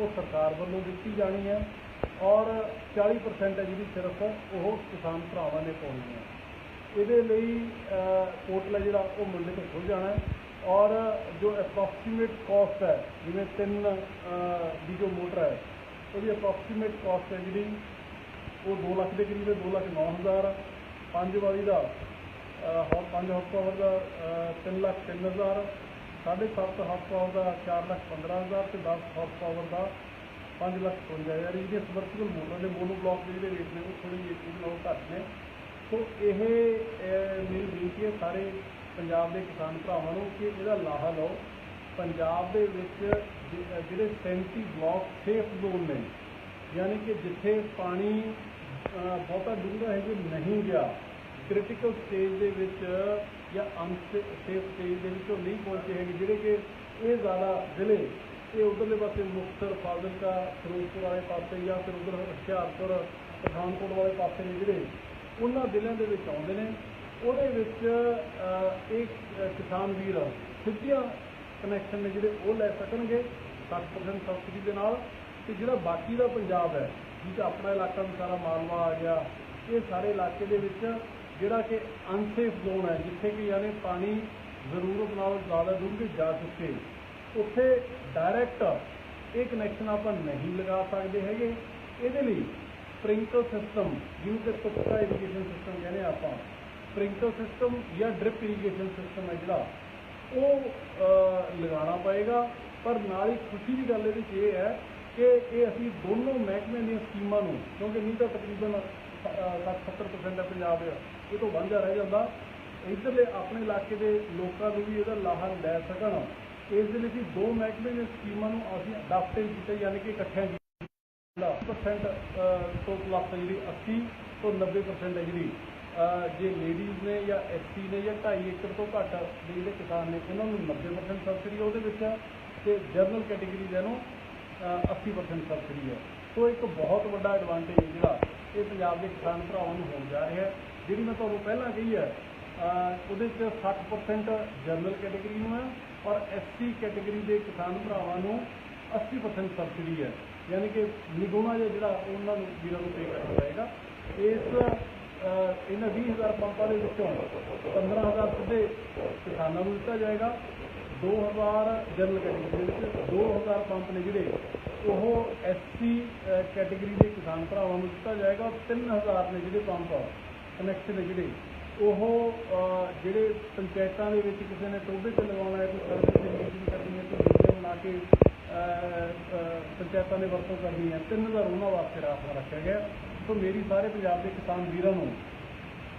ਉਹ ਸਰਕਾਰ ਵੱਲੋਂ ਦਿੱਤੀ ਜਾਣੀ ਹੈ ਔਰ 40% ਹੈ ਜਿਹੜੀ ਸਿਰਫ ਉਹ ਕਿਸਾਨ ਭਰਾਵਾਂ ਨੇ ਪਾਉਣੀ ਹੈ। ਇਹਦੇ ਲਈ ਪੋਰਟਲ ਜਿਹੜਾ, ਉਹ ਮੁੱਢੇ ਤੋਂ ਖੁੱਲ ਜਾਣਾ ਔਰ ਜੋ ਅਪਰੋਕਸੀਮੇਟ ਕਾਸਟ ਹੈ, ਜਿਵੇਂ ਤਿੰਨ ਦੀ ਜੋ ਮੋਟਰ ਹੈ, ਉਹਦੀ ਅਪਰੋਕਸੀਮੇਟ ਕਾਸਟ ਹੈ ਜਿਹੜੀ, ਉਹ 2 ਲੱਖ ਦੇ ਕਰੀਬ 2 ਲੱਖ 9000 ਪੰਜ ਵਾਲੀ ਦਾ ਹੌ, ਪੰਜ ਹਫਤਾ ਪਾਵਰ ਦਾ 3 ਲੱਖ 3000 7.5 ਹਾਫ ਪਾਵਰ ਦਾ, ਚਾਰ ਲੱਖ ਪੰਦਰਾਂ ਹਜ਼ਾਰ ਅਤੇ ਦਸ ਹਾਫ ਪਾਵਰ ਦਾ, ਪੰਜ ਲੱਖ ਇਕਵੰਜਾ ਹਜ਼ਾਰ। 555000 ਇਹਦੇ ਸਬਰਸੀਬਲ ਮੋਟਰ ਦੇ ਮੋਨੋ ਬਲੋਕ ਦੇ ਜਿਹੜੇ ਰੇਟ ਨੇ ਉਹ ਥੋੜੀ ਜਿਹੀ ਨਾਲੋਂ ਘੱਟ ਨੇ ਸੋ ਇਹ ਮੇਰੀ ਬੇਨਤੀ ਹੈ ਸਾਰੇ ਪੰਜਾਬ ਦੇ ਕਿਸਾਨ ਭਰਾਵਾਂ ਨੂੰ ਕਿ ਇਹਦਾ ਲਾਹਾ ਲਓ। ਪੰਜਾਬ ਦੇ ਵਿੱਚ ਜਿਹੜੇ ਸੈਂਤੀ ਬਲੋਕ ਸੇਫ ਜ਼ੋਨ ਨੇ, ਯਾਨੀ ਕਿ ਜਿੱਥੇ ਪਾਣੀ ਬਹੁਤਾ ਡੂੰਘਾ ਹੈ ਕਿ ਨਹੀਂ ਗਿਆ ਕ੍ਰਿਟੀਕਲ ਸਟੇਜ ਦੇ ਵਿੱਚ ਜਾਂ ਅੰਤ ਸੇਫ ਸਟੇਜ ਦੇ ਵਿੱਚ ਉਹ ਨਹੀਂ ਪਹੁੰਚੇ ਹੈਗੇ ਜਿਹੜੇ ਕਿ ਇਹ ਜ਼ਿਆਦਾ ਜ਼ਿਲ੍ਹੇ ਇਹ ਉਧਰਲੇ ਪਾਸੇ ਮੁਕਤਸਰ ਫਾਜ਼ਿਲਕਾ ਫਿਰੋਜ਼ਪੁਰ ਵਾਲੇ ਪਾਸੇ ਜਾਂ ਫਿਰ ਉਧਰ ਹੁਸ਼ਿਆਰਪੁਰ ਪਠਾਨਕੋਟ ਵਾਲੇ ਪਾਸੇ ਨੇ ਜਿਹੜੇ ਉਹਨਾਂ ਜ਼ਿਲ੍ਹਿਆਂ ਦੇ ਵਿੱਚ ਆਉਂਦੇ ਨੇ। ਉਹਦੇ ਵਿੱਚ ਅਹ, ਇਹ ਕਿਸਾਨ ਵੀਰ ਸਿੱਧੀਆਂ ਕਨੈਕਸ਼ਨ ਨੇ ਜਿਹੜੇ ਉਹ ਲੈ ਸਕਣਗੇ 60% ਸਬਸਿਡੀ ਦੇ ਨਾਲ। ਤੇ ਜਿਹੜਾ ਬਾਕੀ ਦਾ ਪੰਜਾਬ ਹੈ ਜਿਸ ਆਪਣਾ ਇਲਾਕਾ ਵੀ ਸਾਰਾ ਮਾਲਵਾ ਆ ਗਿਆ ਇਹ ਸਾਰੇ ਇਲਾਕੇ ਦੇ ਵਿੱਚ ਜਿਹੜਾ ਕਿ ਅਨਸੇਫ ਜ਼ੋਨ ਹੈ, ਜਿੱਥੇ ਕਿ ਯਾਨੀ ਪਾਣੀ ਜ਼ਰੂਰਤ ਨਾਲੋਂ ਜ਼ਿਆਦਾ ਡੂੰਘੇ ਜਾ ਚੁੱਕੇ ਉੱਥੇ ਡਾਇਰੈਕਟ ਇਹ ਕਨੈਕਸ਼ਨ ਆਪਾਂ ਨਹੀਂ ਲਗਾ ਸਕਦੇ ਹੈਗੇ। ਇਹਦੇ ਲਈ ਸਪ੍ਰਿੰਕਲ ਸਿਸਟਮ ਜਿਹਨੂੰ ਕਿ ਤੁਪਕਾ ਇਰੀਗੇਸ਼ਨ ਸਿਸਟਮ ਕਹਿੰਦੇ ਆ ਆਪਾਂ ਸਪ੍ਰਿੰਕਲ ਸਿਸਟਮ ਜਾਂ ਡ੍ਰਿਪ ਇਰੀਗੇਸ਼ਨ ਸਿਸਟਮ ਹੈ ਜਿਹੜਾ, ਉਹ ਲਗਾਉਣਾ ਪਏਗਾ। ਪਰ ਨਾਲ ਹੀ ਖੁਸ਼ੀ ਦੀ ਗੱਲ ਇਹਦੇ 'ਚ ਇਹ ਹੈ ਕਿ ਇਹ ਅਸੀਂ ਦੋਨੋਂ ਮਹਿਕਮੇ ਦੀਆਂ ਸਕੀਮਾਂ ਨੂੰ, ਕਿਉਂਕਿ ਨਹੀਂ ਤਾਂ ਤਕਰੀਬਨ 60-70% ਹੈ ਪੰਜਾਬ ਦਾ। ਇਹ ਤੋਂ ਵਾਂਝਾ ਰਹਿ ਜਾਂਦਾ। ਇੱਧਰਲੇ ਆਪਣੇ ਇਲਾਕੇ ਦੇ ਲੋਕਾਂ ਨੂੰ ਵੀ ਇਹਦਾ ਲਾਹਾ ਲੈ ਸਕਣ। ਇਸ ਦੇ ਲਈ ਅਸੀਂ ਦੋ ਮਹਿਕਮੇ ਦੀਆਂ ਸਕੀਮਾਂ ਨੂੰ ਅਸੀਂ ਅਡਾਪਟੇਡ ਕੀਤਾ ਯਾਨੀ ਕਿ ਇਕੱਠਿਆਂ ਕੀਤਾ 10% ਤੋਂ ਪਲੱਸ ਜਿਹੜੀ 80 ਤੋਂ 90% ਹੈ ਜਿਹੜੀ। ਜੇ ਲੇਡੀਜ਼ ਨੇ ਜਾਂ ਐਸਸੀ ਨੇ ਜਾਂ 2.5 ਏਕੜ ਤੋਂ ਘੱਟ ਦੇ ਜਿਹੜੇ ਕਿਸਾਨ ਨੇ ਉਹਨਾਂ ਨੂੰ 90% ਸਬਸਿਡੀ ਉਹਦੇ ਵਿੱਚ। ਹੈ ਤੇ ਜਨਰਲ ਕੈਟਾਗਰੀ ਦੇ ਨੂੰ ਅਹ, 80% ਸਬਸਿਡੀ ਹੈ ਸੋ ਇੱਕ ਬਹੁਤ ਵੱਡਾ ਐਡਵਾਂਟੇਜ ਜਿਹੜਾ ਇਹ ਪੰਜਾਬ ਦੇ ਕਿਸਾਨ ਭਰਾਵਾਂ ਨੂੰ ਹੋਣ ਜਾ ਰਿਹਾ ਹੈ। ਜਿਹੜੀ ਮੈਂ ਤੁਹਾਨੂੰ ਪਹਿਲਾਂ ਕਹੀ ਹੈ ਉਹਦੇ 'ਚ 60% ਜਨਰਲ ਕੈਟਾਗਰੀ ਨੂੰ ਹੈ ਔਰ ਐਸਸੀ ਕੈਟਾਗਰੀ ਦੇ ਕਿਸਾਨ ਭਰਾਵਾਂ ਨੂੰ 80% ਸਬਸਿਡੀ ਹੈ। ਯਾਨੀ ਕਿ ਨਿਗੋਣਾ ਜਿਹਾ ਜਿਹੜਾ ਉਹਨਾਂ ਨੂੰ ਵੀਰਾਂ ਨੂੰ ਪੇ ਕਰਨਾ ਪਏਗਾ। ਇਸ ਅਹ, ਇਹਨਾਂ 20000 ਪੰਪਾਂ ਦੇ ਵਿੱਚੋਂ 15000 ਸਿੱਧੇ ਕਿਸਾਨਾਂ ਨੂੰ ਦਿੱਤਾ ਜਾਏਗਾ। 2000 ਜਨਰਲ ਕੈਟਾਗਰੀ ਦੇ ਵਿੱਚ 2000 ਪੰਪ ਨੇ ਜਿਹੜੇ ਉਹ ਐਸਸੀ ਕੈਟਾਗਰੀ ਦੇ ਕਿਸਾਨ ਭਰਾਵਾਂ ਨੂੰ ਦਿੱਤਾ ਜਾਏਗਾ। ਔਰ 3000 ਨੇ ਜਿਹੜੇ ਪੰਪ ਕਨੈਕਸ਼ਨ ਹੈ ਜਿਹੜੇ ਉਹ ਜਿਹੜੇ ਪੰਚਾਇਤਾਂ ਦੇ ਵਿੱਚ ਕਿਸੇ ਨੇ ਟੋਭੇ ਤੇ ਲਗਾਉਣਾ ਹੈ ਕੋਈ ਸਰਵੇ ਤੇ ਮੀਟਿੰਗ ਕਰਨੀ ਹੈ ਕੋਈ ਦੂਜੇ ਬਣਾ ਕੇ ਪੰਚਾਇਤਾਂ ਨੇ ਵਰਤੋਂ ਕਰਨੀ ਹੈ 3000 ਉਹਨਾਂ ਵਾਸਤੇ ਰਾਖਵਾ ਰੱਖਿਆ ਗਿਆ। ਸੋ ਮੇਰੀ ਸਾਰੇ ਪੰਜਾਬ ਦੇ ਕਿਸਾਨ ਵੀਰਾਂ ਨੂੰ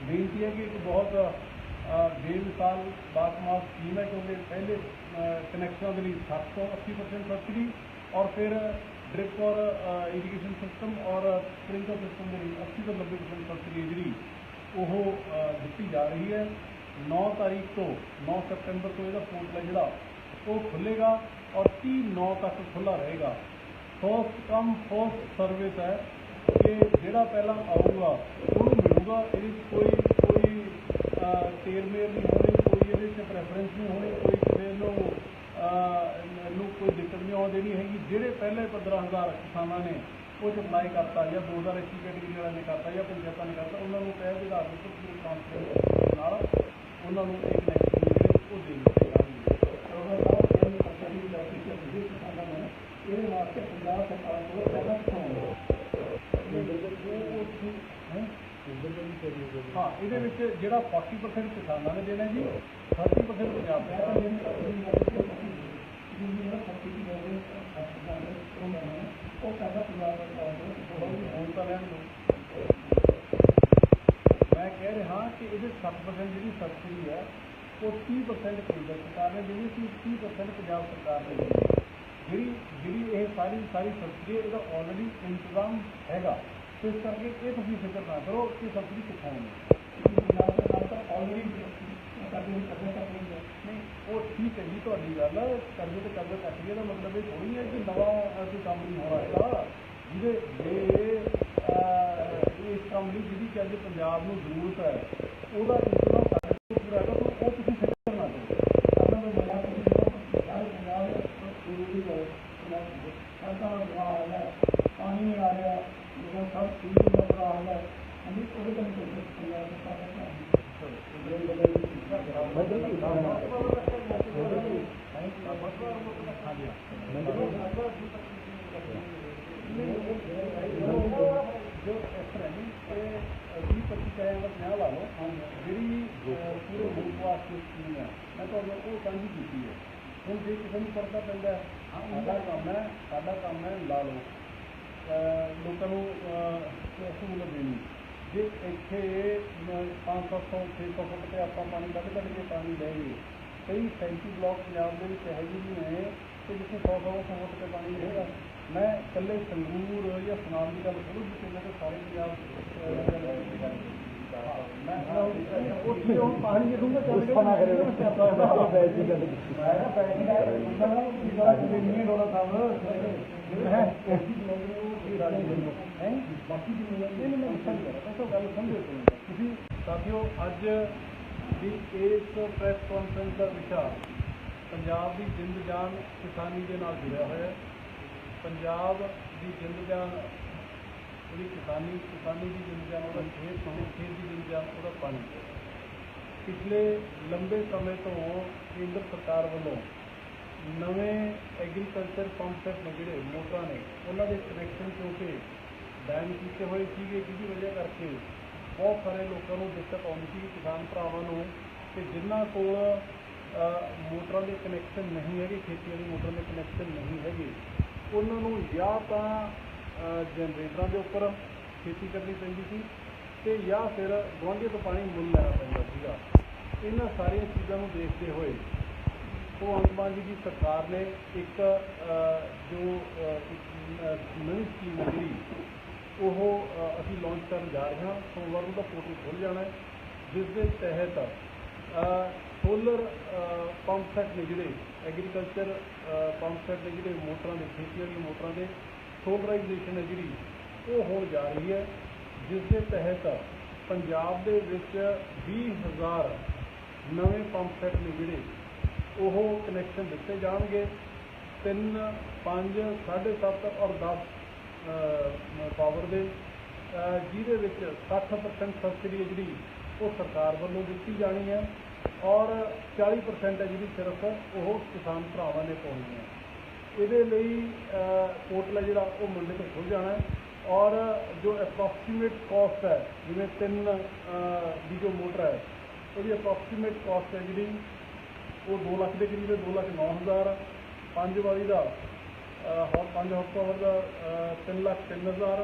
ਬੇਨਤੀ ਹੈ ਕਿ ਇੱਕ ਬਹੁਤ ਅਹ, ਬੇਮਿਸਾਲ ਬਾਕਮਾਲ ਸਕੀਮ ਹੈ ਕਿਉਂਕਿ ਪਹਿਲੇ ਕਨੈਕਸ਼ਨਾਂ ਦੇ ਲਈ 60 ਤੋਂ 80% ਸਬਸਿਡੀ ਔਰ ਫਿਰ ਡ੍ਰਿਪ ਔਰ ਇਰੀਗੇਸ਼ਨ ਸਿਸਟਮ ਔਰ ਸਪ੍ਰਿੰਕਲਰ ਸਿਸਟਮ ਦੇ ਲਈ 80 ਤੋਂ 90% ਸਬਸਿਡੀ ਜਿਹੜੀ ਉਹ ਦਿੱਤੀ ਜਾ ਰਹੀ ਹੈ। 9 ਤਾਰੀਖ ਤੋਂ 9 ਸਤੰਬਰ ਤੋਂ ਇਹਦਾ ਪੋਰਟਲ ਹੈ ਜਿਹੜਾ ਉਹ ਖੁੱਲੇਗਾ ਔਰ 30 9 ਤੱਕ ਖੁੱਲਾ ਰਹੇਗਾ। ਫਸਟ ਕਮ ਫਸਟ ਸਰਵਿਸ ਹੈ ਕਿ ਜਿਹੜਾ ਪਹਿਲਾਂ ਆਊਗਾ ਉਹਨੂੰ ਮਿਲੂਗਾ। ਇਹਦੇ 'ਚ ਕੋਈ ਕੋਈ ਅਹ, ਤੇਰ ਨਹੀਂ ਹੋਣੀ ਕੋਈ ਇਹਦੇ 'ਚ ਪ੍ਰੈਫਰੈਂਸ ਨਹੀਂ ਹੋਣੀ ਕੋਈ ਕਿਸੇ ਨੂੰ ਅਹ, ਨੂੰ ਕੋਈ ਦਿੱਕਤ ਨਹੀਂ ਆਉਣ ਦੇਣੀ ਹੈਗੀ। ਜਿਹੜੇ ਪਹਿਲੇ 15000 ਕਿਸਾਨਾਂ ਨੇ ਉਹ ਸਪਲਾਈ ਕਰਤਾ ਜਾਂ 2021 ਕੈਟੇਗਰੀ ਵਾਲਿਆਂ ਨੇ ਕਰਤਾ ਜਾਂ ਪੰਚਾਇਤਾਂ ਨੇ ਕਰਤਾ, ਉਹਨਾਂ ਨੂੰ ਕਹਿ ਦੇ ਆਧਾਰ ਤੇ ਪੂਰੇ ਟ੍ਰਾਂਸਪੇਰੈਂਟ ਨਾਲ ਉਹਨਾਂ ਨੂੰ ਇਹ ਕਨੈਕਸ਼ਨ ਜਿਹੜੇ ਉਹ ਦੇ ਦਿੱਤੇ ਜਾਣਗੇ ਉਹਨਾਂ ਦਾ ਇਹ ਪਤਾ ਨਹੀਂ ਲੱਗਦਾ ਕਿ ਜਿਹੜੇ ਕਿਸਾਨਾਂ ਨੇ ਇਹਦੇ ਵਾਸਤੇ ਪੰਜਾਬ ਸਰਕਾਰ ਕੋਲ ਪਹਿਲਾਂ ਕਿਉਂ ਹਾਂ? ਇਹਦੇ ਵਿੱਚ ਜਿਹੜਾ 40% ਕਿਸਾਨਾਂ ਨੇ ਦੇਣਾ ਜੀ 30% ਪੰਜਾਬ ਸਰਕਾਰ ਨੇ ਉਹ ਕਹਿੰਦਾ ਪੰਜਾਬ ਸਰਕਾਰ ਕੋਲ ਹੁਣ ਤਾਂ ਰਹਿਣ ਮੈਂ ਕਹਿ ਰਿਹਾ ਕਿ ਇਹਦੇ 60% ਜਿਹੜੀ ਸਬਸਿਡੀ ਹੈ ਉਹ 30% ਕੇਂਦਰ ਸਰਕਾਰ ਨੇ ਦੇਣੀ ਸੀ 30% ਪੰਜਾਬ ਸਰਕਾਰ ਨੇ ਦੇਣੀ ਜਿਹੜੀ ਜਿਹੜੀ ਇਹ ਸਾਰੀ ਸਾਰੀ ਸਬਸਿਡੀ ਇਹਦਾ ਆਲਰੇਡੀ ਇੰਤਜ਼ਾਮ ਹੈਗਾ ਇਸ ਕਰਕੇ ਇਹ ਤੁਸੀਂ ਫਿਕਰ ਨਾ ਕਰੋ ਕਿ ਸਬਸਿਡੀ ਕਿੱਥੋਂ ਆਉਣੀ ਪੰਜਾਬ ਸਰਕਾਰ ਤਾਂ ਆਲਰੇਡੀ ਕਰਜ਼ੇ ਕਰਜ਼ੇ ਕਰ ਰਹੀ ਹੈ ਨਹੀਂ ਉਹ ਠੀਕ ਹੈ ਜੀ ਤੁਹਾਡੀ ਗੱਲ ਕਰਜ਼ੇ ਤੇ ਕਰਜ਼ਾ ਕੱਟ ਗਿਆ ਦਾ ਮਤਲਬ ਇਹ ਥੋੜੀ ਹੈ ਕਿ ਨਵਾਂ ਅਸੀਂ ਕੰਮ ਨਹੀਂ ਹੋਣਾ ਹੈਗਾ। ਜਿਹਦੇ ਜੇ ਇਸ ਕੰਮ ਲਈ ਜਿਹਦੀ ਕਿ ਅੱਜ ਪੰਜਾਬ ਨੂੰ ਜ਼ਰੂਰਤ ਹੈ, ਉਹਦਾ ਇੰਤਜ਼ਾਮ ਸਾਡੇ ਕੋਲ ਪੂਰਾ ਹੈਗਾ ਤਾਂ ਉਹ ਤੁਸੀਂ ਫਿਕਰ ਨਾ ਕਰੋ ਕਰਨਾ ਤਾਂ ਮਜ਼ਾ ਤੁਸੀਂ ਸਾਰੇ ਪੰਜਾਬ ਜ਼ਰੂਰੀ ਹੈ ਪੰਜਾਬ ਬੁਰਾ ਹਾਲ ਹੈ ਪਾਣੀ ਨਹੀਂ ਆ ਰਿਹਾ ਲੋਕਾਂ ਸਭ ਚੀਜ਼ ਦਾ ਬੁਰਾ ਹਾਲ ਹੈ ਅਸੀਂ ਉਹਦੇ ਤੋਂ ਕੋਈ ਪੰਜਾਬ ਦੇ ਸਾਰੇ ਜੋ ਇਸ ਤਰ੍ਹਾਂ ਜੀ ਇਹ 20 25 ਚਾਹੇ ਅਗਰ ਮੈਂ ਲਾ ਲਓ ਜਿਹੜੀ ਅਹ, ਪੂਰੇ ਮੁਲਕ ਵਾਸਤੇ ਸਕੀਮ ਹੈ ਮੈਂ ਤੁਹਾਨੂੰ ਉਹ ਸਾਂਝੀ ਕੀਤੀ ਹੈ ਹੁਣ ਜੇ ਕਿਸੇ ਨੂੰ ਕਰਦਾ ਪੈਂਦਾ ਹੈ, ਸਾਡਾ ਕੰਮ ਹੈ ਸਾਡਾ ਕੰਮ ਹੈ ਲਾ ਲਓ ਅਹ, ਲੋਕਾਂ ਨੂੰ ਅਹ, ਸਹੂਲਤ ਦੇਣੀ ਜੇ ਇੱਥੇ 500 600 ਫੁੱਟ ਤੇ ਆਪਾਂ ਪਾਣੀ ਕੱਢ ਕੱਢ ਕੇ ਪਾਣੀ ਲੈ ਗਏ ਕਈ 37 ਬਲਾਕ ਪੰਜਾਬ ਦੇ ਵਿੱਚ ਇਹੋ ਜਿਹੇ ਵੀ ਨੇ ਕਿ ਜਿੱਥੇ 100 100 ਫੁੱਟ ਤੇ ਪਾਣੀ ਰਹੇਗਾ। ਮੈਂ ਇਕੱਲੇ ਸੰਗਰੂਰ ਜਾਂ ਸੁਨਾਮ ਦੀ ਗੱਲ ਕਰੂੰ ਜਿੱਥੇ ਮੈਂ ਤਾਂ ਸਾਰੇ ਪੰਜਾਬ ਅਹ, ਦੀ ਗੱਲ ਮੈਂ ਉੱਥੇ ਉਹ ਪਾਣੀ ਜਿਹਨੂੰ ਚੱਲ ਉਸ ਤਰ੍ਹਾਂ ਕਰੇ ਉਹ ਬੈਠ ਦੀ ਗੱਲ ਕੀਤੀ। ਮੈਂ ਨਾ ਬੈਠ ਦੀ ਗੱਲ ਕਰਦਾ ਨਾ ਕਿ ਗੱਲ ਨਹੀਂ ਡੋਲਾ ਸਾਹਿਬ ਸਾਥੀਓ ਅੱਜ ਦੀ ਇਸ ਪ੍ਰੈਸ ਕਾਨਫਰੰਸ ਦਾ ਵਿਸ਼ਾ ਪੰਜਾਬ ਦੀ ਜਿੰਦ ਜਾਨ ਕਿਸਾਨੀ ਦੇ ਨਾਲ ਜੁੜਿਆ ਹੋਇਆ ਹੈ ਪੰਜਾਬ ਦੀ ਜਿੰਦ ਜਾਨ ਜਿਹੜੀ ਕਿਸਾਨੀ ਕਿਸਾਨੀ ਦੀ ਜਿੰਦ ਜਾਨ ਉਹਦਾ ਖੇਤ ਤੋਂ ਖੇਤ ਦੀ ਜਿੰਦ ਜਾਨ ਉਹਦਾ ਪਾਣੀ ਪਿਛਲੇ ਲੰਬੇ ਸਮੇਂ ਤੋਂ ਕੇਂਦਰ ਸਰਕਾਰ ਵੱਲੋਂ ਨਵੇਂ ਐਗਰੀਕਲਚਰ ਪੰਪ ਸੈਟ ਨੇ ਜਿਹੜੇ ਮੋਟਰਾਂ ਨੇ, ਉਹਨਾਂ ਦੇ ਕਨੈਕਸ਼ਨ ਕਿਉਂਕਿ ਬੈਨ ਕੀਤੇ ਹੋਏ ਸੀਗੇ, ਜਿਹਦੀ ਵਜ੍ਹਾ ਕਰਕੇ ਬਹੁਤ ਸਾਰੇ ਲੋਕਾਂ ਨੂੰ ਦਿੱਕਤ ਆਉਂਦੀ ਸੀ, ਕਿਸਾਨ ਭਰਾਵਾਂ ਨੂੰ, ਕਿ ਜਿਨ੍ਹਾਂ ਕੋਲ ਮੋਟਰਾਂ ਦੇ ਕਨੈਕਸ਼ਨ ਨਹੀਂ ਹੈਗੇ ਖੇਤੀ ਵਾਲੀ ਮੋਟਰਾਂ ਦੇ ਕਨੈਕਸ਼ਨ ਨਹੀਂ ਹੈਗੇ, ਉਹਨਾਂ ਨੂੰ ਜਾਂ ਤਾਂ ਜਨਰੇਟਰਾਂ ਦੇ ਉੱਪਰ ਖੇਤੀ ਕਰਨੀ ਪੈਂਦੀ ਸੀ ਤੇ ਜਾਂ ਫਿਰ ਗੁਆਂਢੀਆਂ ਤੋਂ ਪਾਣੀ ਮੁੱਲ ਲੈਣਾ ਪੈਂਦਾ ਸੀਗਾ। ਇਹਨਾਂ ਸਾਰੀਆਂ ਚੀਜ਼ਾਂ ਨੂੰ ਦੇਖਦੇ ਹੋਏ ਭਗਵੰਤ ਮਾਨ ਜੀ ਦੀ ਸਰਕਾਰ ਨੇ ਇੱਕ ਜੋ ਨਵੀਂ ਸਕੀਮ ਹੈ ਜਿਹੜੀ ਉਹ ਅਸੀਂ ਲਾਂਚ ਕਰਨ ਜਾ ਰਹੇ ਹਾਂ। ਸੋਮਵਾਰ ਨੂੰ ਦਾ ਪੋਰਟਲ ਖੁੱਲ ਜਾਣਾ ਹੈ, ਜਿਸ ਦੇ ਤਹਿਤ ਸੋਲਰ ਪੰਪ ਸੈਟ ਨੇ ਜਿਹੜੇ ਐਗਰੀਕਲਚਰ ਪੰਪ ਸੈਟ ਨੇ ਜਿਹੜੇ ਮੋਟਰਾਂ ਦੇ ਖੇਤੀ ਵਾਲੀ ਮੋਟਰਾਂ ਦੇ ਸੋਲਰਾਈਜੇਸ਼ਨ ਹੈ ਜਿਹੜੀ, ਉਹ ਹੋਣ ਜਾ ਰਹੀ ਹੈ, ਜਿਸ ਦੇ ਤਹਿਤ ਪੰਜਾਬ ਦੇ ਵਿੱਚ 20000 ਨਵੇਂ ਪੰਪ ਸੈਟ ਨੇ ਜਿਹੜੇ ਉਹ ਕਨੈਕਸ਼ਨ ਦਿੱਤੇ ਜਾਣਗੇ। 3 5 7.5 ਔਰ 10 ਪਾਵਰ ਦੇ। ਜਿਹਦੇ ਵਿੱਚ 60% ਸਬਸਿਡੀ ਹੈ ਜਿਹੜੀ ਉਹ ਸਰਕਾਰ ਵੱਲੋਂ ਦਿੱਤੀ ਜਾਣੀ ਹੈ ਔਰ 40% ਹੈ ਜਿਹੜੀ ਸਿਰਫ ਉਹ ਕਿਸਾਨ ਭਰਾਵਾਂ ਨੇ ਪਾਉਣੀ ਹੈ। ਇਹਦੇ ਲਈ ਪੋਰਟਲ ਹੈ ਜਿਹੜਾ ਉਹ ਮੰਡੇ ਤੋਂ ਖੁੱਲ ਜਾਣਾ ਹੈ ਔਰ ਜੋ ਅਪਰੋਕਸੀਮੇਟ ਕਾਸਟ ਹੈ ਜਿਵੇਂ ਤਿੰਨ ਅਹ, ਦੀ ਜੋ ਮੋਟਰ ਹੈ ਉਹਦੀ ਅਪਰੋਕਸੀਮੇਟ ਕਾਸਟ ਹੈ ਜਿਹੜੀ ਉਹ 2 ਲੱਖ ਦੇ ਕਰੀਬ ਹੈ 2 ਲੱਖ 9000 ਪੰਜ ਵਾਲੀ ਦਾ ਹੌਰ 5 ਹਾਰਸ ਪਾਵਰ ਦਾ 3 ਲੱਖ 3000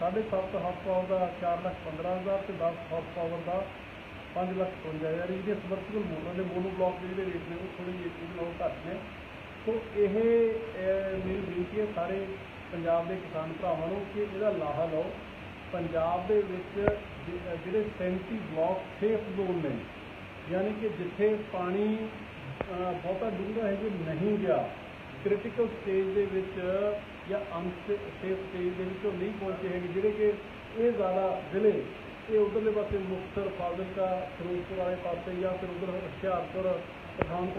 7.5 ਹਾਰਸ ਪਾਵਰ ਦਾ 4 ਲੱਖ 15000 ਤੇ 10 ਹਾਰਸ ਪਾਵਰ ਦਾ 5 ਲੱਖ 55000 ਇਹਦੇ ਸਬਰਸੀਬਲ ਮੋਟਰਾਂ ਦੇ ਮੋਨੋ ਬਲਾਕ ਦੇ ਜਿਹੜੇ ਰੇਟ ਨੇ, ਉਹ ਥੋੜੀ ਜਿਹੀ ਇਹਦੇ ਨਾਲੋਂ ਘੱਟ ਨੇ। ਸੋ ਇਹ ਮੇਰੀ ਬੇਨਤੀ ਹੈ ਸਾਰੇ ਪੰਜਾਬ ਦੇ ਕਿਸਾਨ ਭਰਾਵਾਂ ਨੂੰ ਕਿ ਇਹਦਾ ਲਾਹਾ ਲਓ। ਪੰਜਾਬ ਦੇ ਵਿੱਚ ਜਿ- ਜਿਹੜੇ 37 ਬਲਾਕ ਸੇਫ ਜ਼ੋਨ ਨੇ ਯਾਨੀ ਕਿ ਜਿੱਥੇ ਪਾਣੀ ਬਹੁਤਾ ਡੂੰਘਾ ਹੈ ਜੇ ਨਹੀਂ ਗਿਆ ਕ੍ਰਿਟੀਕਲ ਸਟੇਜ ਦੇ ਵਿੱਚ ਜਾਂ ਅਨਸੇਫ ਸਟੇਜ ਦੇ ਵਿੱਚ ਉਹ ਨਹੀਂ ਪਹੁੰਚੇ ਹੈਗੇ, ਜਿਹੜੇ ਕਿ ਇਹ ਜ਼ਿਆਦਾ ਜ਼ਿਲ੍ਹੇ, ਇਹ ਉਧਰਲੇ ਪਾਸੇ ਮੁਕਤਸਰ, ਫਾਜ਼ਿਲਕਾ, ਫਿਰੋਜ਼ਪੁਰ ਵਾਲੇ ਪਾਸੇ ਜਾਂ ਫਿਰ ਉਧਰ ਹੁਸ਼ਿਆਰਪੁਰ, ਪਠਾਨਕੋਟ